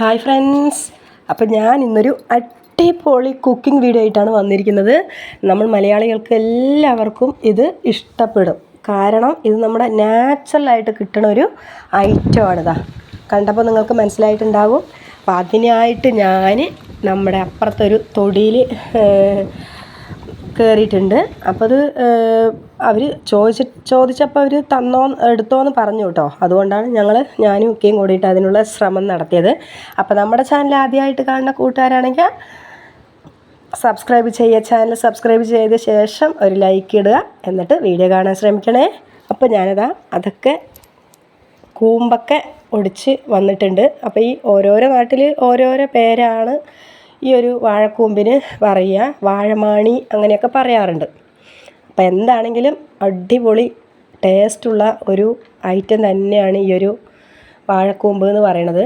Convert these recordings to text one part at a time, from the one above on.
Hi friends അപ്പം ഞാൻ ഇന്നൊരു അടിപൊളി കുക്കിംഗ് വീഡിയോ ആയിട്ടാണ് വന്നിരിക്കുന്നത്. നമ്മൾ മലയാളികൾക്ക് എല്ലാവർക്കും ഇത് ഇഷ്ടപ്പെടും. കാരണം ഇത് നമ്മുടെ നാച്ചുറലായിട്ട് കിട്ടുന്ന ഒരു ഐറ്റമാണിതാ കണ്ടപ്പോൾ നിങ്ങൾക്ക് മനസ്സിലായിട്ടുണ്ടാകും അപ്പം അതിനായിട്ട് ഞാൻ നമ്മുടെ അപ്പുറത്തൊരു തൊടിയിൽ കയറിയിട്ടുണ്ട് അപ്പോൾ അത് അവർ ചോദിച്ച ചോദിച്ചപ്പോൾ അവർ തന്നോ എടുത്തോ എന്ന് പറഞ്ഞു കേട്ടോ. അതുകൊണ്ടാണ് ഞങ്ങൾ ഞാനും ഒക്കെയും കൂടിയിട്ട് അതിനുള്ള ശ്രമം നടത്തിയത്. അപ്പോൾ നമ്മുടെ ചാനൽ ആദ്യമായിട്ട് കാണുന്ന കൂട്ടുകാരാണെങ്കിൽ സബ്സ്ക്രൈബ് ചെയ്യുക ചാനൽ സബ്സ്ക്രൈബ് ചെയ്ത ശേഷം ഒരു ലൈക്ക് ഇടുക. എന്നിട്ട് വീഡിയോ കാണാൻ ശ്രമിക്കണേ. അപ്പോൾ ഞാനതാ അതൊക്കെ കൂമ്പൊക്കെ ഒടിച്ച് വന്നിട്ടുണ്ട്. അപ്പോൾ ഈ ഓരോരോ നാട്ടിൽ ഓരോരോ പേരാണ് ഈ ഒരു വാഴക്കൂമ്പിന് പറയുക. വാഴമാണി അങ്ങനെയൊക്കെ പറയാറുണ്ട്. അപ്പോൾ എന്താണെങ്കിലും അടിപൊളി ടേസ്റ്റുള്ള ഒരു ഐറ്റം തന്നെയാണ് ഈ ഒരു വാഴക്കൂമ്പ് എന്ന് പറയണത്.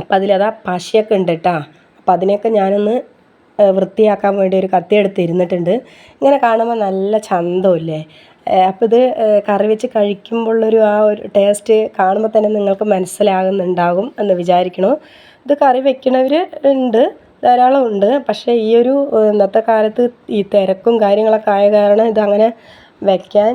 അപ്പോൾ അതിലതാ പശയൊക്കെ ഉണ്ട് കേട്ടോ അപ്പോൾ അതിനെയൊക്കെ ഞാനൊന്ന് വൃത്തിയാക്കാൻ വേണ്ടി ഒരു കത്തി എടുത്ത് ഇരുന്നിട്ടുണ്ട് ഇങ്ങനെ കാണുമ്പോൾ നല്ല ചന്തമില്ലേ അപ്പോൾ ഇത് കറി വെച്ച് കഴിക്കുമ്പോഴുള്ളൊരു ആ ഒരു ടേസ്റ്റ് കാണുമ്പോൾ തന്നെ നിങ്ങൾക്ക് മനസ്സിലാകുന്നുണ്ടാകും എന്ന് വിചാരിക്കണു. ഇത് കറി വെക്കണവർ ഉണ്ട്. ധാരാളം ഉണ്ട്. പക്ഷേ ഈ ഒരു ഇന്നത്തെ കാലത്ത് ഈ തിരക്കും കാര്യങ്ങളൊക്കെ ആയ കാരണം ഇതങ്ങനെ വയ്ക്കാൻ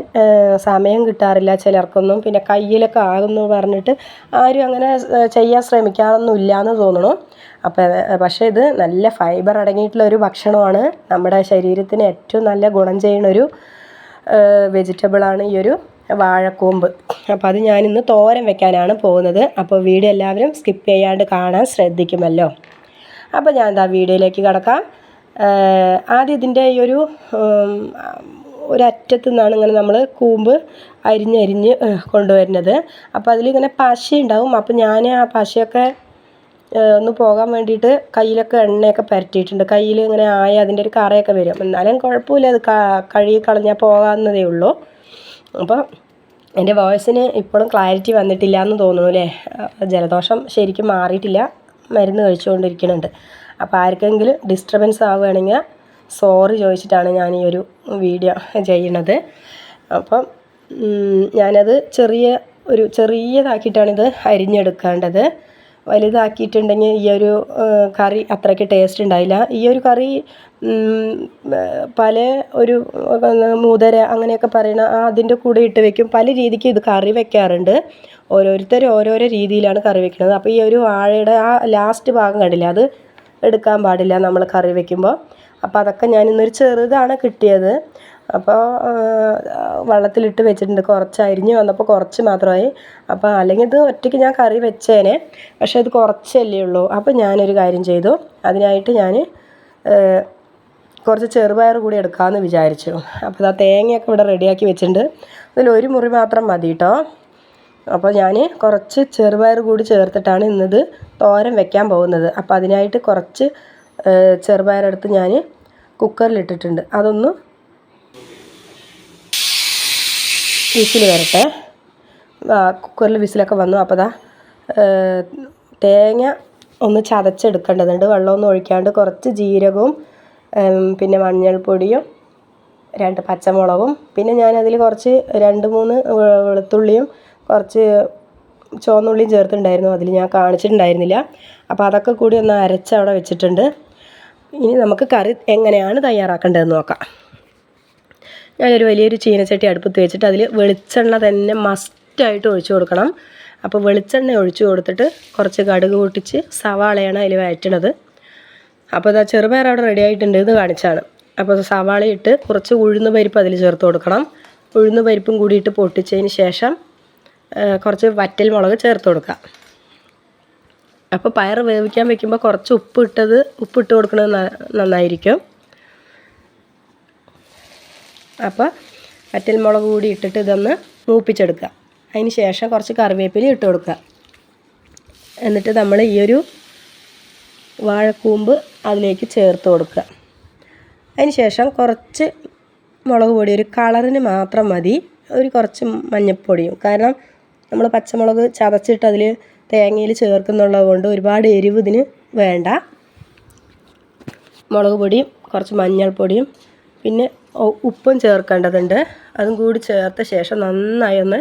സമയം കിട്ടാറില്ല ചിലർക്കൊന്നും. പിന്നെ കയ്യിലൊക്കെ ആകുന്നു പറഞ്ഞിട്ട് ആരും അങ്ങനെ ചെയ്യാൻ ശ്രമിക്കാറൊന്നുമില്ല എന്ന് തോന്നുന്നു. അപ്പോൾ പക്ഷേ ഇത് നല്ല ഫൈബർ അടങ്ങിയിട്ടുള്ള ഒരു ഭക്ഷണമാണ്. നമ്മുടെ ശരീരത്തിന് ഏറ്റവും നല്ല ഗുണം ചെയ്യുന്ന ഒരു വെജിറ്റബിളാണ് ഈ ഒരു വാഴക്കൂമ്പ്. അപ്പോൾ അത് ഞാനിന്ന് തോരൻ വെക്കാനാണ് പോകുന്നത്. അപ്പോൾ വീഡിയോ എല്ലാവരും സ്കിപ്പ് ചെയ്യാണ്ട് കാണാൻ ശ്രദ്ധിക്കുമല്ലോ. അപ്പോൾ ഞാൻ എന്താ വീഡിയോയിലേക്ക് കിടക്കാം. ആദ്യം ഇതിന്റെ ഈ ഒരു ഒരറ്റത്തു നിന്നാണ് ഇങ്ങനെ നമ്മൾ കൂമ്പ് അരിഞ്ഞരിഞ്ഞ് കൊണ്ടുവരുന്നത്. അപ്പോൾ അതിലിങ്ങനെ പശ ഉണ്ടാവും അപ്പോൾ ഞാൻ ആ പശയൊക്കെ ഒന്ന് പോകാൻ വേണ്ടിയിട്ട് കയ്യിലൊക്കെ എണ്ണയൊക്കെ പരറ്റിയിട്ടുണ്ട് കയ്യിൽ ഇങ്ങനെ ആയ അതിന്റെ ഒരു കറയൊക്കെ വരും. എന്നാലും കുഴപ്പമില്ല അത് കഴുകി കളഞ്ഞാൽ പോകാവുന്നതേ ഉള്ളൂ. അപ്പോൾ എന്റെ വോയിസിന് ഇപ്പോഴും ക്ലാരിറ്റി വന്നിട്ടില്ല എന്ന് തോന്നുന്നു അല്ലേ? ജലദോഷം ശരിക്കും മാറിയിട്ടില്ല. മരുന്ന് കഴിച്ചുകൊണ്ടിരിക്കുന്നുണ്ട്. അപ്പോൾ ആർക്കെങ്കിലും ഡിസ്റ്റർബൻസ് ആവുകയാണെങ്കിൽ സോറി ചോദിച്ചിട്ടാണ് ഞാൻ ഈ ഒരു വീഡിയോ ചെയ്യണത് അപ്പം ഞാനത് ചെറിയ ഒരു ചെറിയതാക്കിയിട്ടാണിത് അരിഞ്ഞെടുക്കേണ്ടത്. വലുതാക്കിയിട്ടുണ്ടെങ്കിൽ ഈ ഒരു കറി അത്രയ്ക്ക് ടേസ്റ്റ് ഉണ്ടായില്ല. ഈ ഒരു കറി പല ഒരു മൂതര അങ്ങനെയൊക്കെ പറയണ അതിന്റെ കൂടെ ഇട്ട് വെക്കും. പല രീതിക്ക് ഇത് കറി വെക്കാറുണ്ട്. ഓരോരുത്തർ ഓരോരോ രീതിയിലാണ് കറി വെക്കുന്നത്. അപ്പോൾ ഈ ഒരു വാഴയുടെ ആ ലാസ്റ്റ് ഭാഗം കണ്ടില്ല അത് എടുക്കാൻ പാടില്ല നമ്മൾ കറി വെക്കുമ്പോൾ അപ്പോൾ അതൊക്കെ ഞാൻ ഇന്നൊരു ചെറുതാണ് കിട്ടിയത്. അപ്പോൾ വെള്ളത്തിലിട്ട് വെച്ചിട്ടുണ്ട്. കുറച്ച് അരിഞ്ഞ് വന്നപ്പോൾ കുറച്ച് മാത്രമായി. അപ്പോൾ അല്ലെങ്കിൽ ഇത് ഒറ്റയ്ക്ക് ഞാൻ കറി വെച്ചേനെ. പക്ഷേ ഇത് കുറച്ചല്ലേ ഉള്ളൂ. അപ്പോൾ ഞാനൊരു കാര്യം ചെയ്തു. അതിനായിട്ട് ഞാൻ കുറച്ച് ചെറുപയർ കൂടി എടുക്കാമെന്ന് വിചാരിച്ചു. അപ്പോൾ ആ തേങ്ങയൊക്കെ ഇവിടെ റെഡിയാക്കി വെച്ചിട്ടുണ്ട്. അതിൽ ഒരു മുറി മാത്രം മതി കേട്ടോ അപ്പോൾ ഞാൻ കുറച്ച് ചെറുപയർ കൂടി ചേർത്തിട്ടാണ് ഇന്നത് തോരൻ വെക്കാൻ പോകുന്നത്. അപ്പോൾ അതിനായിട്ട് കുറച്ച് ചെറുപയർ എടുത്ത് ഞാൻ കുക്കറിലിട്ടിട്ടുണ്ട്. അതൊന്ന് വിസിൽ വരട്ടെ. കുക്കറിൽ വിസിലൊക്കെ വന്നു. അപ്പോൾ ദാ തേങ്ങ ഒന്ന് ചതച്ചെടുക്കേണ്ടതുണ്ട്. വെള്ളമൊന്നും ഒഴിക്കാണ്ട് കുറച്ച് ജീരകവും പിന്നെ മഞ്ഞൾപ്പൊടിയും രണ്ട് പച്ചമുളകും പിന്നെ ഞാനതിൽ കുറച്ച് രണ്ട് മൂന്ന് വെളുത്തുള്ളിയും കുറച്ച് ചുവന്നുള്ളിയും ചേർത്തിട്ടുണ്ടായിരുന്നു. അതിൽ ഞാൻ കാണിച്ചിട്ടുണ്ടായിരുന്നില്ല. അപ്പോൾ അതൊക്കെ കൂടി ഒന്ന് അരച്ച് അവിടെ വെച്ചിട്ടുണ്ട്. ഇനി നമുക്ക് കറി എങ്ങനെയാണ് തയ്യാറാക്കേണ്ടതെന്ന് നോക്കാം. ഞാനൊരു വലിയൊരു ചീനച്ചട്ടി അടുപ്പത്ത് വെച്ചിട്ട് അതിൽ വെളിച്ചെണ്ണ തന്നെ മസ്റ്റായിട്ട് ഒഴിച്ചു കൊടുക്കണം. അപ്പോൾ വെളിച്ചെണ്ണ ഒഴിച്ചു കൊടുത്തിട്ട് കുറച്ച് കടുക് പൊട്ടിച്ച് സവാളയാണ് അതിൽ വഴറ്റണത്. അപ്പോൾ ഇതാ ചെറുപയർ അവിടെ റെഡി ആയിട്ടുണ്ട് എന്ന് കാണിച്ചാണ്. അപ്പോൾ സവാള ഇട്ട് കുറച്ച് ഉഴുന്ന് പരിപ്പ് അതിൽ ചേർത്ത് കൊടുക്കണം. ഉഴുന്ന് പരിപ്പും കൂടി ഇട്ട് പൊട്ടിച്ചതിന് ശേഷം കുറച്ച് വറ്റൽ മുളക് ചേർത്ത് കൊടുക്കുക അപ്പോൾ പയർ വേവിക്കാൻ വെക്കുമ്പോൾ കുറച്ച് ഉപ്പ് ഇട്ടത് ഉപ്പിട്ട് കൊടുക്കുന്നത് നന്നായിരിക്കും. അപ്പോൾ വറ്റൽ മുളക് കൂടി ഇട്ടിട്ട് ഇതൊന്ന് മൂപ്പിച്ചെടുക്കുക. അതിന് ശേഷം കുറച്ച് കറിവേപ്പില ഇട്ട് കൊടുക്കുക. എന്നിട്ട് നമ്മൾ ഈ ഒരു വാഴക്കൂമ്പ് അതിലേക്ക് ചേർത്ത് കൊടുക്കുക. അതിന് ശേഷം കുറച്ച് മുളക് പൊടി ഒരു കളറിന് മാത്രം മതി. ഒരു കുറച്ച് മഞ്ഞൾപ്പൊടിയും. കാരണം നമ്മൾ പച്ചമുളക് ചതച്ചിട്ട് അതിൽ തേങ്ങയിൽ ചേർക്കുന്നുള്ളത് കൊണ്ട് ഒരുപാട് എരിവ് ഇതിന് വേണ്ട. മുളക് പൊടിയും കുറച്ച് മഞ്ഞൾപ്പൊടിയും പിന്നെ ഉപ്പും ചേർക്കേണ്ടതുണ്ട്. അതും കൂടി ചേർത്ത ശേഷം നന്നായി ഒന്ന്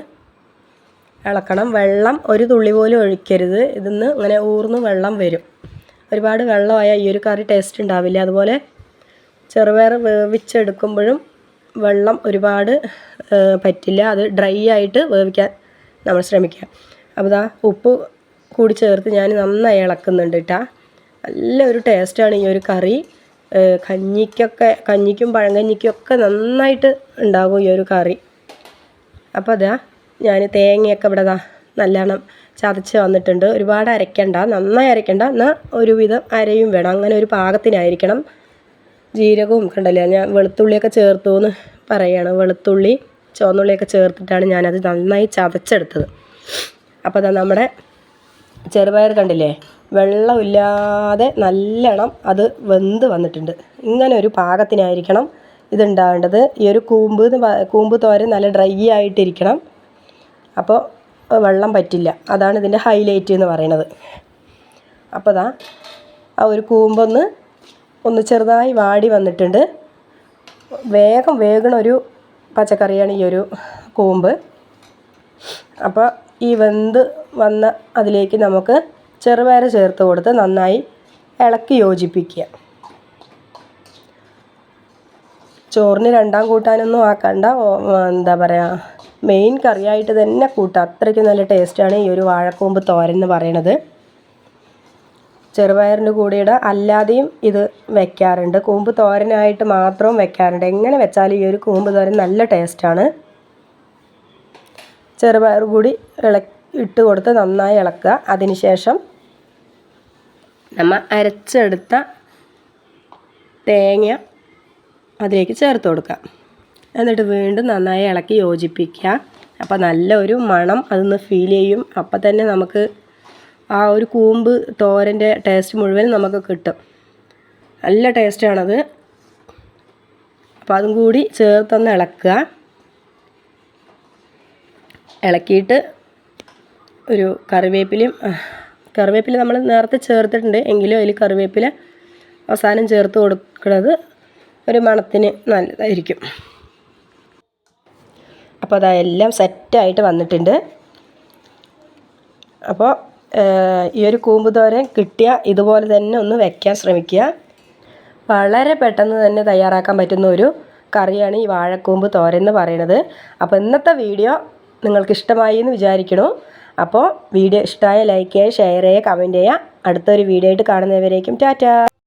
ഇളക്കണം. വെള്ളം ഒരു തുള്ളി പോലും ഒഴിക്കരുത്. ഇതിന്ന് ഇങ്ങനെ ഊർന്ന് വെള്ളം വരും. ഒരുപാട് വെള്ളമായാൽ ഈ ഒരു കറി ടേസ്റ്റ് ഉണ്ടാവില്ല. അതുപോലെ ചെറുപയർ വേവിച്ചെടുക്കുമ്പോഴും വെള്ളം ഒരുപാട് പറ്റില്ല. അത് ഡ്രൈ ആയിട്ട് വേവിക്കാൻ നമ്മൾ ശ്രമിക്കുക. അപ്പോൾ ഇതാ ഉപ്പ് കൂടി ചേർത്ത് ഞാൻ നന്നായി ഇളക്കുന്നുണ്ട് കേട്ടോ നല്ലൊരു ടേസ്റ്റാണ് ഈ ഒരു കറി. കഞ്ഞിക്കൊക്കെ കഞ്ഞിക്കും പഴങ്കഞ്ഞിക്കും ഒക്കെ നന്നായിട്ട് ഉണ്ടാകും ഈ ഒരു കറി. അപ്പോൾ അതാ ഞാൻ തേങ്ങയൊക്കെ ഇവിടെ ദാ നല്ലോണം ചതച്ച് വന്നിട്ടുണ്ട്. ഒരുപാട് അരയ്ക്കണ്ട നന്നായി അരയ്ക്കണ്ട. എന്നാൽ ഒരുവിധം അരയും വേണം. അങ്ങനെ ഒരു പാകത്തിനായിരിക്കണം. ജീരകവും കണ്ടല്ലോ? ഞാൻ വെളുത്തുള്ളിയൊക്കെ ചേർത്തു എന്ന് പറയുകയാണ് വെളുത്തുള്ളി ചുവന്നുള്ളിയൊക്കെ ചേർത്തിട്ടാണ് ഞാനത് നന്നായി ചതച്ചെടുത്തത്. അപ്പോൾ അതാ നമ്മുടെ ചെറുപയർ കണ്ടില്ലേ? വെള്ളമില്ലാതെ നല്ലോണം അത് വെന്ത് വന്നിട്ടുണ്ട്. ഇങ്ങനെ ഒരു പാകത്തിനായിരിക്കണം ഇതുണ്ടാവേണ്ടത്. ഈ ഒരു കൂമ്പ് കൂമ്പ് തോരൻ നല്ല ഡ്രൈ ആയിട്ടിരിക്കണം. അപ്പോൾ വെള്ളം പറ്റില്ല. അതാണ് ഇതിന്റെ ഹൈലൈറ്റ് എന്ന് പറയുന്നത്. അപ്പോൾ ദാ ആ ഒരു കൂമ്പൊന്ന് ഒന്ന് ചെറുതായി വാടി വന്നിട്ടുണ്ട്. വേഗം വേഗണ ഒരു പച്ചക്കറിയാണ് ഈ ഒരു കൂമ്പ്. അപ്പോൾ ഈ വെന്ത് വന്ന അതിലേക്ക് നമുക്ക് ചെറുപയർ ചേർത്ത് കൊടുത്ത് നന്നായി ഇളക്കി യോജിപ്പിക്കുക. ചോറിന് രണ്ടാം കൂട്ടാനൊന്നും ആക്കണ്ട. എന്താ പറയുക മെയിൻ കറിയായിട്ട് തന്നെ കൂട്ടാം. അത്രയ്ക്ക് നല്ല ടേസ്റ്റാണ് ഈ ഒരു വാഴക്കൂമ്പ് തോരൻ എന്ന് പറയണത്. ചെറുപയറിന്റെ കൂടെയുടെ അല്ലാതെയും ഇത് വെക്കാറുണ്ട്. കൂമ്പ് തോരനായിട്ട് മാത്രവും വെക്കാറുണ്ട്. എങ്ങനെ വെച്ചാലും ഈ ഒരു കൂമ്പ് തോരൻ നല്ല ടേസ്റ്റാണ് ചെറുപയർ കൂടി ഇള ഇട്ട് കൊടുത്ത് നന്നായി ഇളക്കുക. അതിനുശേഷം നമ്മൾ അരച്ചെടുത്ത തേങ്ങ അതിലേക്ക് ചേർത്ത് കൊടുക്കുക. എന്നിട്ട് വീണ്ടും നന്നായി ഇളക്കി യോജിപ്പിക്കുക. അപ്പോൾ നല്ല ഒരു മണം അതൊന്ന് ഫീൽ ചെയ്യും. അപ്പം തന്നെ നമുക്ക് ആ ഒരു കൂമ്പ് തോരന്റെ ടേസ്റ്റ് മുഴുവൻ നമുക്ക് കിട്ടും. നല്ല ടേസ്റ്റാണത് അപ്പോൾ അതും കൂടി ചേർത്തൊന്ന് ഇളക്കുക. ഇളക്കിയിട്ട് ഒരു കറിവേപ്പിലയും കറിവേപ്പില നമ്മൾ നേരത്തെ ചേർത്തിട്ടുണ്ട്. എങ്കിലും അതിൽ കറിവേപ്പില അവസാനം ചേർത്ത് കൊടുക്കുന്നത് ഒരു മണത്തിന് നല്ലതായിരിക്കും. അപ്പോൾ അതെല്ലാം സെറ്റായിട്ട് വന്നിട്ടുണ്ട്. അപ്പോൾ ഈ ഒരു കൂമ്പ് തോരൻ കിട്ടിയ ഇതുപോലെ തന്നെ ഒന്ന് വയ്ക്കാൻ ശ്രമിക്കുക. വളരെ പെട്ടെന്ന് തന്നെ തയ്യാറാക്കാൻ പറ്റുന്ന ഒരു കറിയാണ് ഈ വാഴക്കൂമ്പ് തോരൻ എന്ന് പറയുന്നത്. അപ്പോൾ ഇന്നത്തെ വീഡിയോ നിങ്ങൾക്ക് ഇഷ്ടമായി എന്ന് വിചാരിക്കണു അപ്പോൾ വീഡിയോ ഇഷ്ടമായ ലൈക്ക് ചെയ്യുക ഷെയർ ചെയ്യുക കമന്റ് ചെയ്യുക. അടുത്തൊരു വീഡിയോ ആയിട്ട് കാണുന്നവരേക്കും ടാറ്റാ.